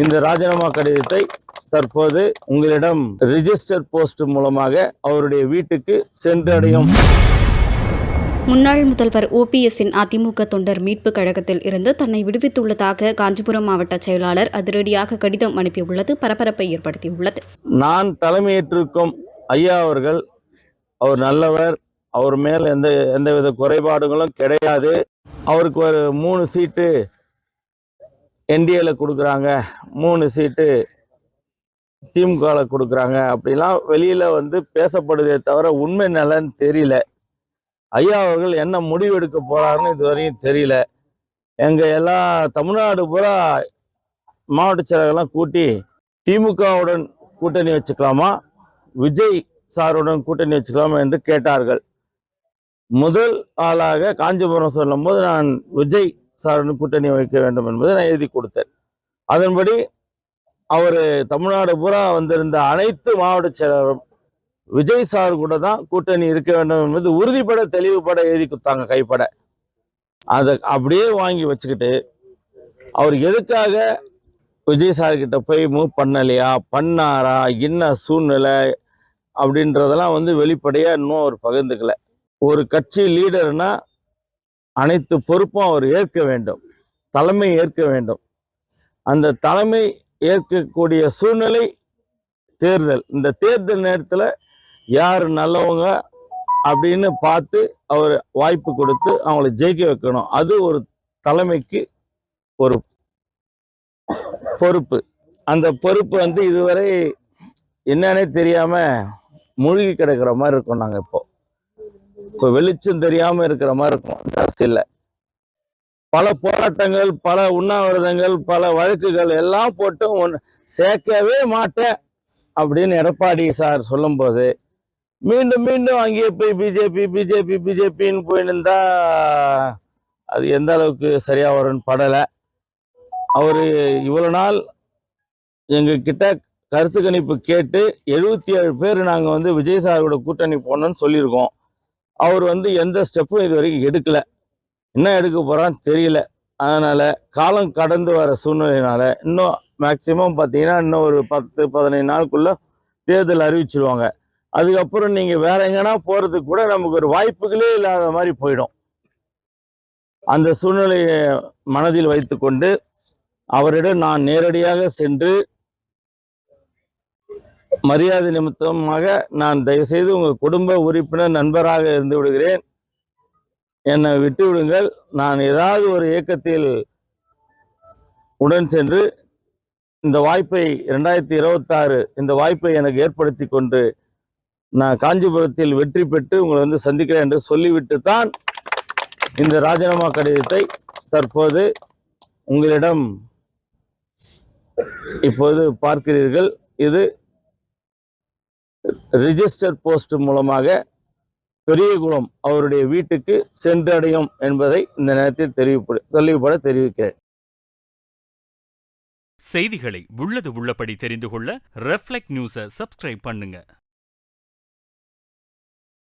இந்த ராஜினாமா கடிதத்தை தற்போது உங்களிடம் ரிஜிஸ்டர் போஸ்ட் மூலமாக அவருடைய வீட்டுக்கு சென்றடையும். முன்னாள் முதல்வர் ஓபிஎஸ்ஸின் அதிமுக தொண்டர் மீட்புக் கழகத்தில் இருந்து தன்னை விடுவித்துள்ளதாக காஞ்சிபுரம் மாவட்ட செயலாளர் அதிரடியாக கடிதம் அனுப்பியுள்ளது. பரபரப்பை ஏற்படுத்தியுள்ளது. நான் தலைமையேற்றிருக்கும் ஐயா அவர்கள் அவர் நல்லவர் அவர் மேல் எந்த எந்தவித குறைபாடுகளும் கிடையாது. அவருக்கு ஒரு மூணு சீட்டு என்டிஏல கொடுக்குறாங்க. மூணு சீட்டு திமுகவில் கொடுக்குறாங்க. அப்படிலாம் வெளியில் வந்து பேசப்படுதே தவிர உண்மை நலன்னு தெரியல. ஐயா அவர்கள் என்ன முடிவு எடுக்க போகிறாருன்னு இதுவரையும் தெரியல. எங்கள் எல்லா தமிழ்நாடு பூரா மாவட்ட செயலர்கள்லாம் கூட்டி திமுகவுடன் கூட்டணி வச்சுக்கலாமா? விஜய் சாருடன் கூட்டணி வச்சுக்கலாமா என்று கேட்டார்கள். முதல் ஆளாக காஞ்சிபுரம் சொல்லும்போது நான் விஜய் சாருடன் கூட்டணி வைக்க வேண்டும் என்பதை நான் எழுதி கொடுத்தேன். அதன்படி அவர் தமிழ்நாடு பூரா வந்திருந்த அனைத்து மாவட்ட செயலரும் விஜய் சார் கூட தான் கூட்டணி இருக்க வேண்டும் என்பது உறுதிப்பட தெளிவுபட எழுதி கொடுத்தாங்க கைப்பட. அதை அப்படியே வாங்கி வச்சுக்கிட்டு அவர் எதுக்காக விஜய் சார்கிட்ட போய் மூவ் பண்ணலையா பண்ணாரா என்ன சூழ்நிலை அப்படின்றதெல்லாம் வந்து வெளிப்படையாக இன்னும் அவர் பகிர்ந்துக்கல. ஒரு கட்சி லீடர்னா அனைத்து பொறுப்பும் அவர் ஏற்க வேண்டும். தலைமை ஏற்க வேண்டும். அந்த தலைமை ஏற்கக்கூடிய சூழ்நிலை தேர்தல். இந்த தேர்தல் நேரத்தில் யார் நல்லவங்க அப்படின்னு பார்த்து அவர் வாய்ப்பு கொடுத்து அவங்கள ஜெயிக்க வைக்கணும். அது ஒரு தலைமைக்கு ஒரு பொறுப்பு. அந்த பொறுப்பு வந்து இதுவரை என்னன்னே தெரியாமல் மூழ்கி கிடக்கிற மாதிரி இருக்கும் நாங்கள் இப்போ. இப்போ வெளிச்சம் தெரியாம இருக்கிற மாதிரி இருக்கும். அந்த அரசியல்ல. பல போராட்டங்கள் பல உண்ணாவிரதங்கள் பல வழக்குகள் எல்லாம் போட்டு ஒன்று சேர்க்கவே மாட்டேன் அப்படின்னு எடப்பாடி சார் சொல்லும்போது மீண்டும் மீண்டும் அங்கேயே போய் பிஜேபி பிஜேபி பிஜேபின்னு போயின்னு இருந்தா அது எந்த அளவுக்கு சரியா வரும்னு படலை. அவர் இவ்வளோ நாள் எங்ககிட்ட கருத்து கணிப்பு கேட்டு எழுபத்தி ஏழு பேர் நாங்கள் வந்து விஜய் சாரோட கூட்டணி போனோம்னு சொல்லியிருக்கோம். அவர் வந்து எந்த ஸ்டெப்பும் இது வரைக்கும் எடுக்கல. என்ன எடுக்க போகிறான்னு தெரியல. அதனால் காலம் கடந்து வர சூழ்நிலையினால் இன்னும் மேக்சிமம் பார்த்தீங்கன்னா இன்னும் ஒரு பத்து பதினைந்து நாளுக்குள்ளே தேர்தல் அறிவிச்சிருவாங்க. அதுக்கப்புறம் நீங்கள் வேற எங்கன்னா போகிறதுக்கு கூட நமக்கு ஒரு வாய்ப்புகளே இல்லாத மாதிரி போயிடும். அந்த சூழ்நிலையை மனதில் வைத்துக்கொண்டு அவரிடம் நான் நேரடியாக சென்று மரியாதை நிமித்தமாக நான் தயவுசெய்து உங்கள் குடும்ப உறுப்பினர் நண்பராக இருந்து விடுகிறேன். என்னை விட்டு விடுங்கள். நான் ஏதாவது ஒரு இயக்கத்தில் உடன் சென்று இந்த வாய்ப்பை ரெண்டாயிரத்தி இருபத்தாறு இந்த வாய்ப்பை எனக்கு ஏற்படுத்தி கொண்டு நான் காஞ்சிபுரத்தில் வெற்றி பெற்று உங்களை வந்து சந்திக்கிறேன் என்று சொல்லிவிட்டு தான் இந்த ராஜினாமா கடிதத்தை தற்போது உங்களிடம் இப்போது பார்க்கிறீர்கள். இது ரிஜிஸ்டர் போஸ்ட் மூலமாக பெரியகுளம் அவருடைய வீட்டுக்கு சென்றடையும் என்பதை இந்த நேரத்தில் தெரிவிப்பட தெளிவுபட தெரிவிக்கிறேன். செய்திகளை உள்ளது உள்ளபடி தெரிந்து கொள்ள ரெஃப்ளெக்ட் நியூஸை சப்ஸ்கிரைப் பண்ணுங்கள்